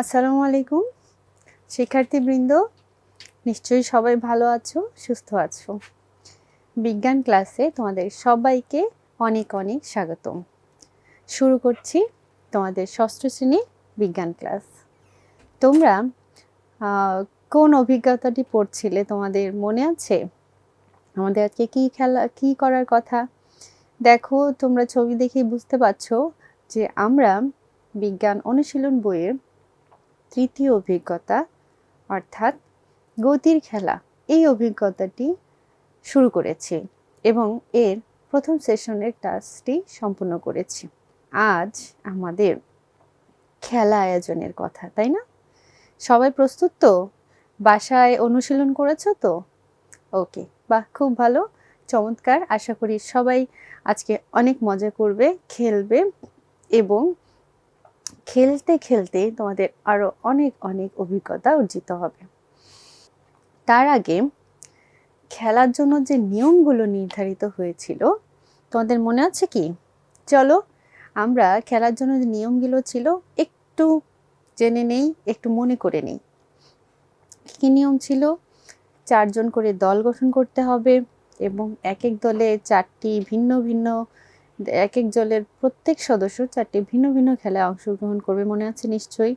আসসালামু আলাইকুম। শিক্ষার্থীবৃন্দ, নিশ্চয়ই সবাই ভালো আছো, সুস্থ আছো। বিজ্ঞান ক্লাসে তোমাদের সবাইকে অনেক অনেক স্বাগতম। শুরু করছি তোমাদের ষষ্ঠ শ্রেণি বিজ্ঞান ক্লাস। তোমরা কোন অভিজ্ঞতাটি পড়ছিলে তোমাদের মনে আছে? আমাদের আজকে কি খেলা, কি করার কথা? দেখো, তোমরা ছবি দেখেই বুঝতে পারছ যে আমরা বিজ্ঞান অনুশীলন বইয়ের তৃতীয় অভিজ্ঞতা, অর্থাৎ গতির খেলা। এই অভিজ্ঞতাটি শুরু করেছি এবং এর প্রথম সেশনের ক্লাসটি সম্পূর্ণ করেছি। আজ আমাদের খেলা আয়োজনের কথা, তাই না? সবাই প্রস্তুত তো? বাসায় অনুশীলন করেছ তো? ওকে, বাহ, খুব ভালো। চমৎকার, আশা করি সবাই আজকে অনেক মজা করবে, খেলবে এবং খেলতে খেলতে তোমাদের আরও অনেক অনেক অভিজ্ঞতা অর্জিত হবে। তার আগে খেলার জন্য যে নিয়মগুলো নির্ধারিত হয়েছিল, তোমাদের মনে আছে কি? চলো আমরা খেলার জন্য যে নিয়মগুলো ছিল একটু জেনে নেই, একটু মনে করে নেই। কি নিয়ম ছিল? চারজন করে দল গঠন করতে হবে এবং এক এক দলে চারটি ভিন্ন ভিন্ন এক এক দলের প্রত্যেক সদস্য চারটি ভিন্ন ভিন্ন খেলায় অংশগ্রহণ করবে, মনে আছে নিশ্চয়ই।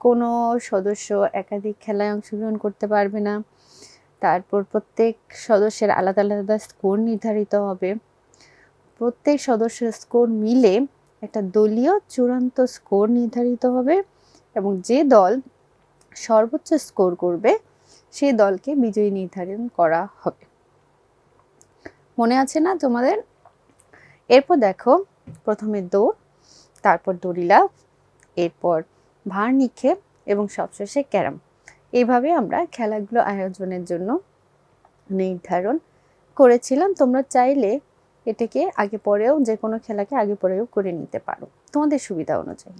কোনো সদস্য একাধিক খেলায় অংশগ্রহণ করতে পারবে না। তারপর প্রত্যেক সদস্যের আলাদা আলাদা স্কোর নির্ধারিত হবে। প্রত্যেক সদস্যের স্কোর মিলে একটা দলীয় চূড়ান্ত স্কোর নির্ধারিত হবে এবং যে দল সর্বোচ্চ স্কোর করবে, সেই দলকে বিজয়ী নির্ধারণ করা হবে। মনে আছে না তোমাদের? এরপর দেখো, প্রথমে দৌড়, তারপর দড়িলাভ এরপর ভার নিক্ষেপ এবং সবশেষে ক্যারাম। এইভাবে আমরা খেলাগুলো আয়োজনের জন্য নির্ধারণ করেছিলাম। তোমরা চাইলে এটাকে আগে পরেও, যে কোনো খেলাকে আগে পরেও করে নিতে পারো। তোমাদের সুবিধা অনুযায়ী।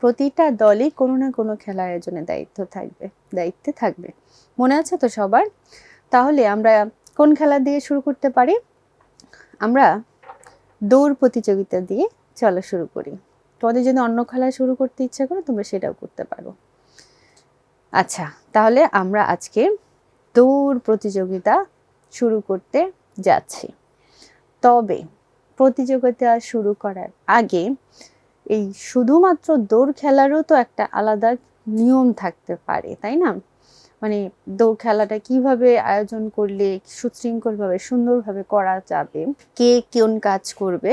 প্রতিটা দলই কোনো না কোনো খেলা আয়োজনের দায়িত্ব থাকবে, দায়িত্বে থাকবে। মনে আছে তো সবার? তাহলে আমরা কোন খেলা দিয়ে শুরু করতে পারি? আমরা দৌড় প্রতিযোগিতা দিয়ে চলা শুরু করি। তোমাদের যদি অন্য খেলা শুরু করতে ইচ্ছা করে, তোমরা সেটাও করতে পারো। আচ্ছা তাহলে আমরা আজকে দৌড় প্রতিযোগিতা শুরু করতে যাচ্ছি। তবে প্রতিযোগিতা শুরু করার আগে এই শুধুমাত্র দৌড় খেলারও তো একটা আলাদা নিয়ম থাকতে পারে, তাই না? মানে দৌড় খেলাটা কীভাবে আয়োজন করলে সুশৃঙ্খলভাবে সুন্দরভাবে করা যাবে, কে কোন কাজ করবে,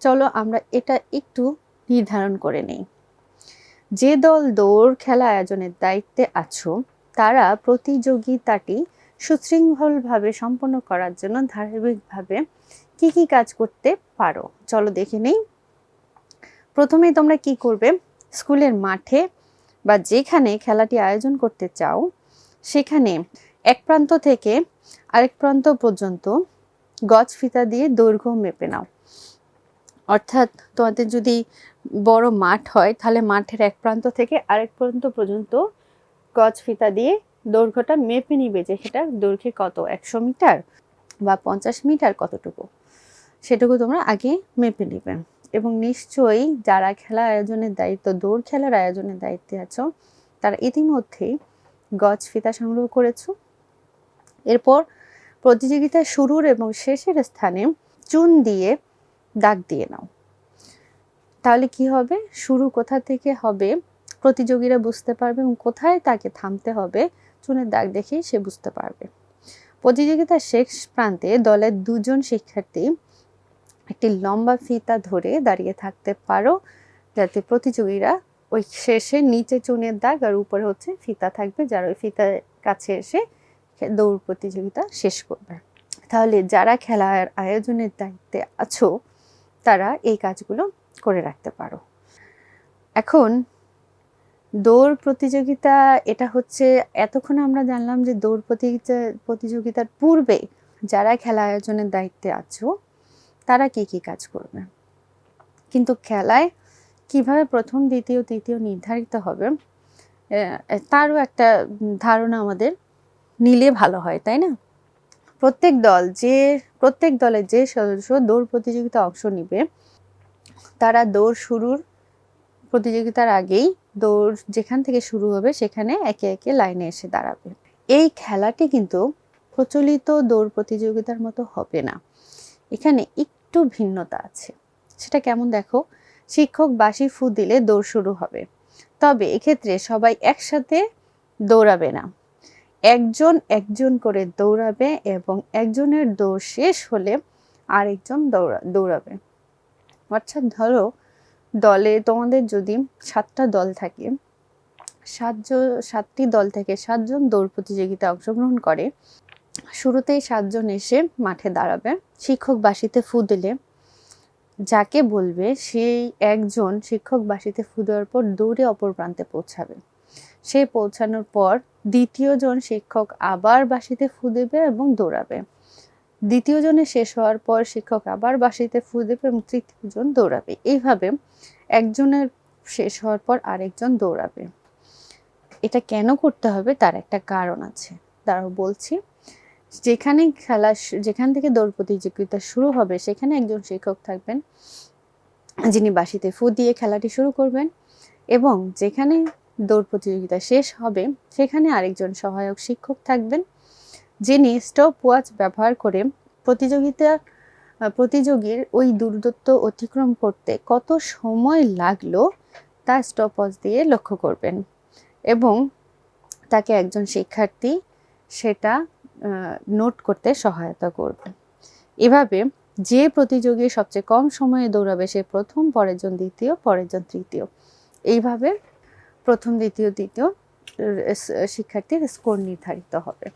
চলো আমরা এটা একটু নির্ধারণ করে নেই। যে দল দৌড় খেলা আয়োজনের দায়িত্বে আছো, তারা প্রতিযোগিতাটি সুশৃঙ্খলভাবে সম্পন্ন করার জন্য ধারাবাহিকভাবে কি কি কাজ করতে পারো? চলো দেখে নেই। প্রথমে তোমরা কি করবে? স্কুলের মাঠে বা যেখানে খেলাটি আয়োজন করতে চাও সেখানে এক প্রান্ত থেকে আরেক প্রান্ত পর্যন্ত গজ ফিতা দিয়ে দৈর্ঘ্য মেপে নাও। অর্থাৎ তোমাদের যদি বড় মাঠ হয়, তাহলে মাঠের এক প্রান্ত থেকে আরেক প্রান্ত পর্যন্ত গজ ফিতা দিয়ে দৈর্ঘ্যটা মেপে নিবে যে সেটা দৈর্ঘ্যে কত, একশো মিটার বা পঞ্চাশ মিটার কতটুকু। সেটুকু তোমরা আগে মেপে নিবে। এবং নিশ্চয়ই যারা খেলা আয়োজনের দায়িত্ব, দৌড় খেলার আয়োজনের দায়িত্বে আছো, তারা ইতিমধ্যেই গজ ফিতা সংগ্রহ করেছ। এরপর প্রতিযোগিতা শুরুর এবং শেষের স্থানে চুন দিয়ে দাগ দিয়ে নাও। তাহলে কি হবে? শুরু কোথা থেকে হবে? প্রতিযোগীরা বুঝতে পারবে এবং কোথায় তাকে থামতে হবে? চুনের দাগ দেখেই সে বুঝতে পারবে। প্রতিযোগিতার শেষ প্রান্তে দলের দুজন শিক্ষার্থী একটি লম্বা ফিতা ধরে দাঁড়িয়ে থাকতে পারো, যাতে প্রতিযোগীরা ওই শেষে নিচে চুনের দাগ আর উপরে হচ্ছে ফিতা থাকবে, যারা ওই ফিতার কাছে এসে দৌড় প্রতিযোগিতা শেষ করবে। তাহলে যারা খেলার আয়োজনের দায়িত্বে আছো, তারা এই কাজগুলো করে রাখতে পারো। এখন দৌড় প্রতিযোগিতা, এটা হচ্ছে এতক্ষণ আমরা জানলাম যে দৌড় প্রতিযোগিতা, প্রতিযোগিতার পূর্বে যারা খেলা আয়োজনের দায়িত্বে আছো, তারা কি কি কাজ করবে? কিন্তু খেলায় কীভাবে প্রথম, দ্বিতীয়, তৃতীয় নির্ধারিত হবে তারও একটা ধারণা আমাদের নিলে ভালো হয়, তাই না? প্রত্যেক দল যে, প্রত্যেক দলের যে সদস্য দৌড় প্রতিযোগিতা অংশ নিবে, তারা দৌড় শুরুর প্রতিযোগিতার আগেই দৌড় যেখান থেকে শুরু হবে সেখানে একে একে লাইনে এসে দাঁড়াবে। এই খেলাটি কিন্তু প্রচলিত দৌড় প্রতিযোগিতার মতো হবে না। এখানে একটু ভিন্নতা আছে। সেটা কেমন দেখো? শিক্ষক বাসি ফু দিলে দৌড় শুরু হবে। তবে এক্ষেত্রে সবাই একসাথে দৌড়াবে না। একজন একজন করে দৌড়াবে এবং একজনের দৌড় শেষ হলে আরেকজন দৌড়া, দৌড়াবে। অর্থাৎ ধরো, দলে তোমাদের যদি সাতটা দল থাকে, সাতজন, সাতটি দল থেকে সাতজন দৌড় প্রতিযোগিতায় অংশগ্রহণ করে, শুরুতেই সাতজন এসে মাঠে দাঁড়াবে। শিক্ষক বাসিতে ফু দিলে যাকে বলবে সেই একজন শিক্ষক বাসিতে ফু পর দৌড়ে অপর প্রান্তে পৌঁছাবে। সে পৌঁছানোর পর দ্বিতীয় জন শিক্ষক আবার বাসিতে ফু দেবে এবং দৌড়াবে। দ্বিতীয় জনে শেষ হওয়ার পর শিক্ষক আবার বাসিতে ফু দেবে এবং তৃতীয় জন দৌড়াবে। এইভাবে একজনের শেষ হওয়ার পর আরেকজন দৌড়াবে। এটা কেন করতে হবে? তার একটা কারণ আছে। তারাও বলছি যেখানে খেলা যেখান থেকে দৌড় প্রতিযোগিতা শুরু হবে, সেখানে একজন শিক্ষক থাকবেন, যিনি বাসিতে ফু দিয়ে খেলাটি শুরু করবেন এবং যেখানে দৌড় প্রতিযোগিতা শেষ হবে, সেখানে আরেকজন সহায়ক শিক্ষক থাকবেন, যিনি স্টপ ওয়াচ ব্যবহার করে প্রতিযোগিতা প্রতিযোগীর ওই দূরত্ব অতিক্রম করতে কত সময় লাগল তা স্টপ ওয়াচ দিয়ে লক্ষ্য করবেন এবং তাকে একজন শিক্ষার্থী সেটা নোট করতে সহায়তা করবে। এভাবে যে প্রতিযোগী সবচেয়ে কম সময়ে দৌড়াবে, সে প্রথম, পরের জন দ্বিতীয়, পরের জন তৃতীয়। এইভাবে প্রথম, দ্বিতীয়, তৃতীয় শিক্ষার্থীর স্কোর নির্ধারিত হবে।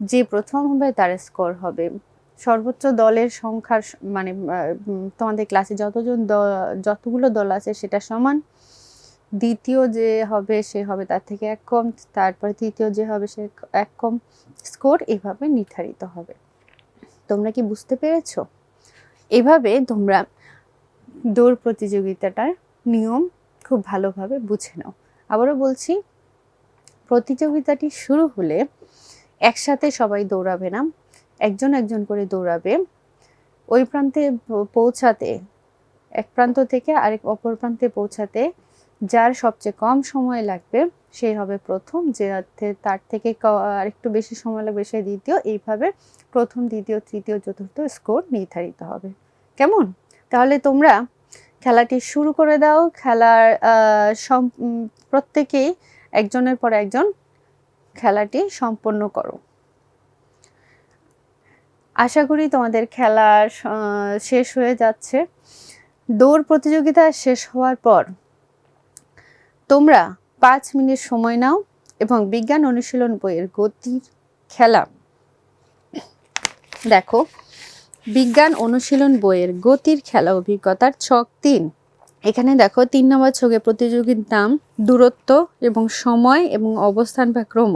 যে প্রথম হবে, তার স্কোর হবে। সর্বোচ্চ দলের সংখ্যার মানে তোমাদের ক্লাসে যতজন যতগুলো দল আছে, সেটা সমান দ্বিতীয় যে হবে সে হবে তার থেকে এক কম, তারপরে তৃতীয় যে হবে সে এক কম স্কোর এভাবে নির্ধারিত হবে। তোমরা কি বুঝতে পেরেছ? এভাবে তোমরা দৌড় প্রতিযোগিতাটার নিয়ম খুব ভালোভাবে বুঝে নাও। আবারও বলছি, প্রতিযোগিতাটি শুরু হলে একসাথে সবাই দৌড়াবে না, একজন একজন করে দৌড়াবে। ওই প্রান্তে পৌঁছাতে, এক প্রান্ত থেকে আরেক অপর প্রান্তে পৌঁছাতে যার সবচেয়ে কম সময় লাগবে, সে হবে প্রথম, যে তার থেকে আর একটু বেশি সময় লাগবে সে দ্বিতীয়। এইভাবে প্রথম, দ্বিতীয়, তৃতীয়, চতুর্থ স্কোর নির্ধারিত হবে। কেমন? তাহলে তোমরা খেলাটি শুরু করে দাও। খেলার সম প্রত্যেকেই একজনের পর একজন খেলাটি সম্পন্ন করো। আশা করি তোমাদের খেলা শেষ হয়ে যাচ্ছে। দৌড় প্রতিযোগিতা শেষ হওয়ার পর তোমরা পাঁচ মিনিট সময় নাও এবং বিজ্ঞান অনুশীলন বইয়ের গতির খেলা। দেখো, বিজ্ঞান অনুশীলন বইয়ের গতির খেলা অভিজ্ঞতার ছক তিন। এখানে দেখো, তিন নম্বর ছকে প্রতিযোগীর নাম, দূরত্ব এবং সময় এবং অবস্থান বা ক্রম।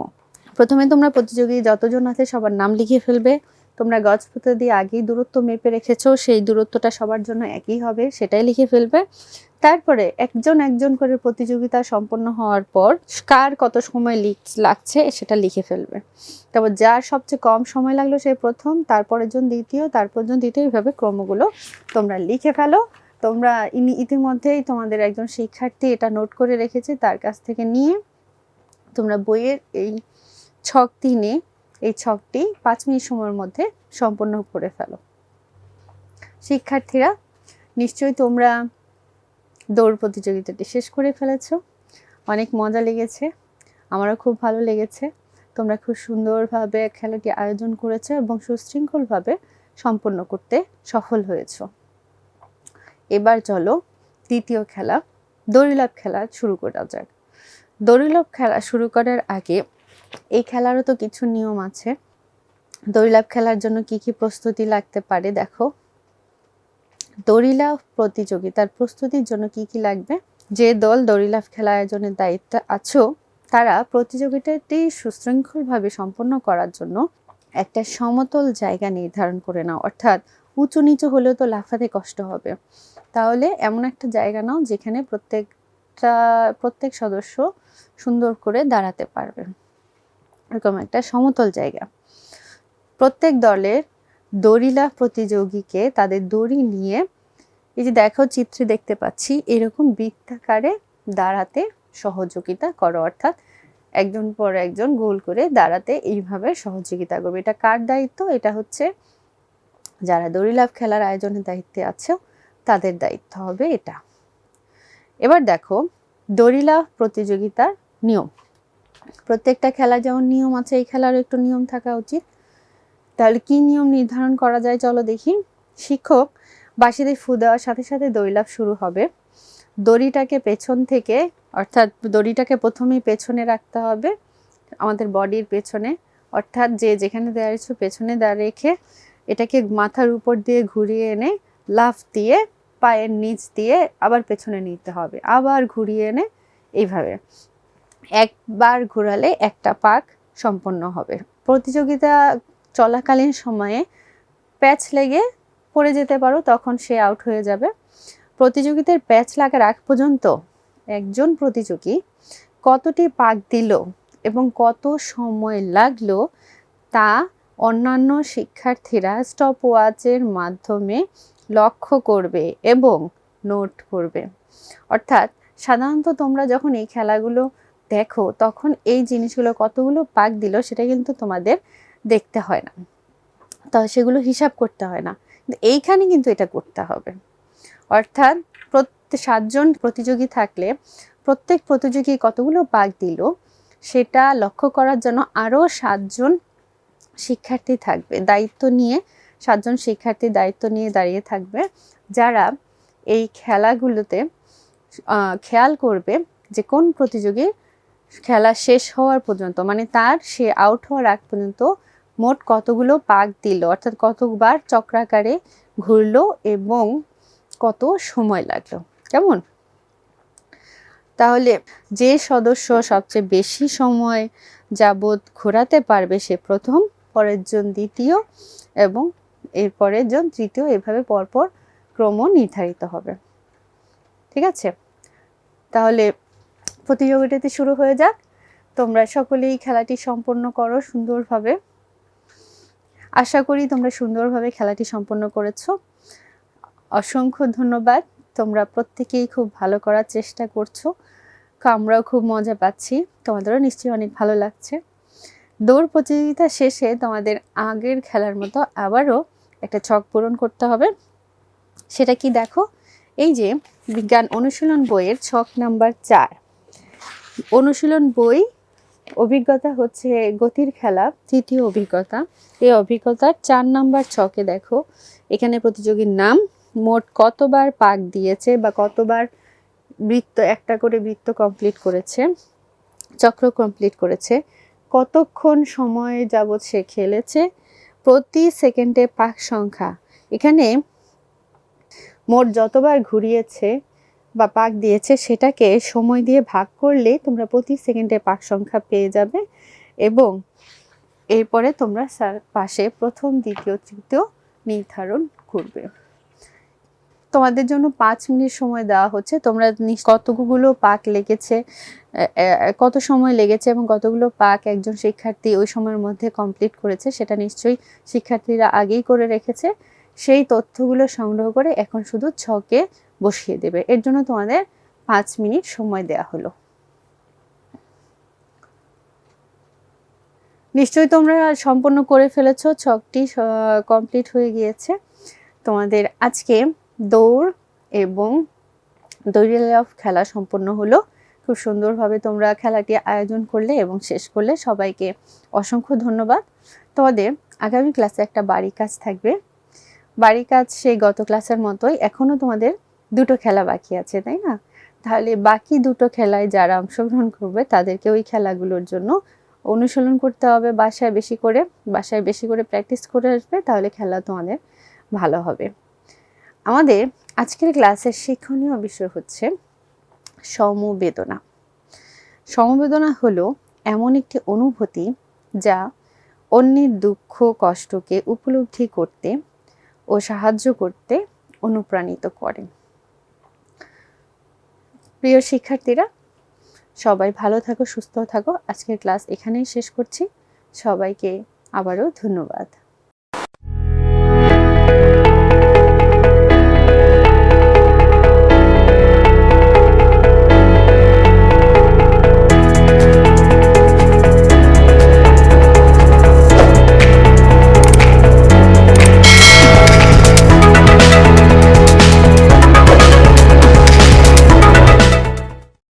প্রথমে তোমরা প্রতিযোগী যতজন আছে সবার নাম লিখে ফেলবে। তোমরা গজপুতে দিয়ে আগেই দূরত্ব মেপে রেখেছো, সেই দূরত্বটা সবার জন্য একই হবে, সেটাই লিখে ফেলবে। তারপরে একজন একজন করে প্রতিযোগিতা সম্পন্ন হওয়ার পর কার কত সময় লাগছে সেটা লিখে ফেলবে। তারপর যার সবচেয়ে কম সময় লাগল সে প্রথম, তারপরের জন দ্বিতীয়, তারপর জন দ্বিতীয় এইভাবে ক্রমগুলো তোমরা লিখে ফেলো। তোমরা ইনি ইতিমধ্যেই তোমাদের একজন শিক্ষার্থী এটা নোট করে রেখেছে তার কাছ থেকে নিয়ে তোমরা বইয়ের এই ছক তিনে এই ছকটি পাঁচ মিনিট সময়ের মধ্যে সম্পন্ন করে ফেলো। শিক্ষার্থীরা, নিশ্চয়ই তোমরা দৌড় প্রতিযোগিতাটি শেষ করে ফেলেছ। অনেক মজা লেগেছে। আমারও খুব ভালো লেগেছে। তোমরা খুব সুন্দরভাবে খেলাটি আয়োজন করেছ এবং সুশৃঙ্খলভাবে সম্পন্ন করতে সফল হয়েছ। এবার চলো দ্বিতীয় খেলা, দড়িলাভ খেলা শুরু করা যাক। দড়িলাভ খেলা শুরু করার আগে এই খেলারও তো কিছু নিয়ম আছে। দড়িলাভ খেলার জন্য কি কি প্রস্তুতি লাগতে পারে দেখো। দড়িলাভ প্রতিযোগিতার প্রস্তুতির জন্য কি কি লাগবে? যে দল দড়িলাভ খেলা আয়োজনের দায়িত্বে আছো, তারা প্রতিযোগিতাটি সুশৃঙ্খলভাবে সম্পন্ন করার জন্য একটা সমতল জায়গা নির্ধারণ করে নাও। অর্থাৎ উঁচু নিচু হলেও তো লাফাতে কষ্ট হবে। তাহলে এমন একটা জায়গা নাও যেখানে প্রত্যেকটা, প্রত্যেক সদস্য সুন্দর করে দাঁড়াতে পারবে। এরকম একটা সমতল জায়গা। প্রত্যেক দলের দড়িলা প্রতিযোগীকে তাদের দড়ি নিয়ে এই যে দেখো চিত্রে দেখতে পাচ্ছি, এরকম বৃত্তাকারে দাঁড়াতে সহযোগিতা করো। অর্থাৎ একজন পর একজন গোল করে দাঁড়াতে এইভাবে সহযোগিতা করবে। এটা কার দায়িত্ব? এটা হচ্ছে যারা দড়িলাভ খেলার আয়োজনের দায়িত্বে আছে, তাদের দায়িত্ব হবে এটা। এবার দেখো দড়িলাভ প্রতিযোগিতার নিয়ম। প্রত্যেকটা খেলার যেমন নিয়ম আছে, এই খেলারও একটু নিয়ম থাকা উচিত। তাহলে কি নিয়ম নির্ধারণ করা যায়? চলো দেখি। শিক্ষক বাঁশিদের ফু দেওয়ার সাথে সাথে দড়িলাভ শুরু হবে। দড়িটাকে পেছন থেকে, অর্থাৎ দড়িটাকে প্রথমেই পেছনে রাখতে হবে আমাদের বডির পেছনে। অর্থাৎ যে যেখানে দাঁড়িয়েছো পেছনে দাঁড়িয়ে রেখে এটাকে মাথার উপর দিয়ে ঘুরিয়ে এনে লাফ দিয়ে পায়ের নিচ দিয়ে আবার পেছনে নিতে হবে। আবার ঘুরিয়ে এনে এইভাবে। একবার ঘোরালে একটা পাক সম্পন্ন হবে। প্রতিযোগিতা চলাকালীন সময়ে প্যাচ লেগে পড়ে যেতে পারো, তখন সে আউট হয়ে যাবে। প্রতিযোগিতার প্যাচ লাগার আগ পর্যন্ত একজন প্রতিযোগী কতটি পাক দিল এবং কত সময় লাগল তা অন্যান্য শিক্ষার্থীরা স্টপ ওয়াচের মাধ্যমে লক্ষ্য করবে এবং নোট করবে। অর্থাৎ সাধারণত তোমরা যখন এই খেলাগুলো দেখো, তখন এই জিনিসগুলো কতগুলো পাক দিল সেটা কিন্তু তোমাদের দেখতে হয় না। তো সেগুলো হিসাব করতে হয় না। এইখানে কিন্তু এটা করতে হবে। অর্থাৎ প্রত্যেক সাতজন প্রতিযোগী থাকলে প্রত্যেক প্রতিযোগী কতগুলো পাক দিল, সেটা লক্ষ্য করার জন্য আরও সাতজন শিক্ষার্থী থাকবে। দায়িত্ব নিয়ে সাতজন শিক্ষার্থী দায়িত্ব নিয়ে দাঁড়িয়ে থাকবে। যারা এই খেলাগুলোতে খেয়াল করবে যে কোন প্রতিযোগী খেলা শেষ হওয়ার পর্যন্ত মানে তার সে আউট হওয়ার আগ পর্যন্ত মোট কতগুলো পাক দিল? অর্থাৎ কতবার চক্রাকারে ঘুরলো এবং কত সময় লাগল? কেমন? তাহলে যে সদস্য সবচেয়ে বেশি সময় যাবৎ ঘোরাতে পারবে সে প্রথম, পরের জন দ্বিতীয় এবং এর পরের জন তৃতীয়, এভাবে পরপর ক্রম নির্ধারিত হবে। ঠিক আছে? তাহলে প্রতিযোগিতাটি শুরু হয়ে যাক। তোমরা সকলেই খেলাটি সম্পন্ন করো সুন্দরভাবে। আশা করি তোমরা সুন্দরভাবে খেলাটি সম্পন্ন করেছ। অসংখ্য ধন্যবাদ। তোমরা প্রত্যেকেই খুব ভালো করার চেষ্টা করছ। আমরাও খুব মজা পাচ্ছি। তোমাদেরও নিশ্চয়ই অনেক ভালো লাগছে। দৌড় প্রতিযোগিতা শেষে তোমাদের আগের খেলার মতো আবারও একটা ছক পূরণ করতে হবে। সেটা কি দেখো? এই যে বিজ্ঞান অনুশীলন বইয়ের ছক নাম্বার চার। অনুশীলন বই অভিজ্ঞতা হচ্ছে গতির খেলা, তৃতীয় অভিজ্ঞতা। এই অভিজ্ঞতার চার নাম্বার ছকে দেখো, এখানে প্রতিযোগীর নাম, মোট কতবার পাক দিয়েছে বা কতবার বৃত্ত, একটা করে বৃত্ত কমপ্লিট করেছে, চক্র কমপ্লিট করেছে, কতক্ষণ সময় যাবৎ সে খেলেছে, প্রতি সেকেন্ডে পাক সংখ্যা। এখানে মোট যতবার ঘুরিয়েছে বা পাক দিয়েছে সেটাকে সময় দিয়ে ভাগ করলে তোমরা প্রতি সেকেন্ডে পাক সংখ্যা পেয়ে যাবে এবং এরপরে তোমরা পাশে প্রথম, দ্বিতীয়, তৃতীয় নির্ধারণ করবে। তোমাদের জন্য পাঁচ মিনিট সময় দেওয়া হচ্ছে। তোমরা কতগুলো পাক লেগেছে কত সময় লেগেছে এবং কতগুলো পাক একজন শিক্ষার্থী ওই সময়ের মধ্যে কমপ্লিট করেছে সেটা নিশ্চয়ই শিক্ষার্থীরা আগেই করে রেখেছে। সেই তথ্যগুলো সংগ্রহ করে এখন শুধু ছকে বসিয়ে দেবে। এর জন্য তোমাদের পাঁচ মিনিট সময় দেয়া হলো। নিশ্চয়ই তোমরা সম্পন্ন করে ফেলেছো, ছকটি কমপ্লিট হয়ে গিয়েছে। তোমাদের আজকে দৌড় এবং দৌড়ি অফ খেলা সম্পন্ন হলো। খুব সুন্দরভাবে তোমরা খেলাটি আয়োজন করলে এবং শেষ করলে সবাইকে অসংখ্য ধন্যবাদ। তোমাদের আগামী ক্লাসে একটা বাড়ি কাজ থাকবে। বাড়ি কাজ সেই গত ক্লাসের মতোই। এখনও তোমাদের দুটো খেলা বাকি আছে, তাই না? তাহলে বাকি দুটো খেলায় যারা অংশগ্রহণ করবে, তাদেরকে ওই খেলাগুলোর জন্য অনুশীলন করতে হবে বাসায় বেশি করে। বাসায় বেশি করে প্র্যাকটিস করে আসবে, তাহলে খেলা তোমাদের ভালো হবে। আমাদের আজকের ক্লাসের শিক্ষণীয় বিষয় হচ্ছে সমবেদনা। সমবেদনা হলো এমন একটি অনুভূতি যা অন্যের দুঃখ, কষ্টকে উপলব্ধি করতে ও সাহায্য করতে অনুপ্রাণিত করে। প্রিয় শিক্ষার্থীরা, সবাই ভালো থাকো, সুস্থ থাকো। আজকের ক্লাস এখানেই শেষ করছি। সবাইকে আবারও ধন্যবাদ।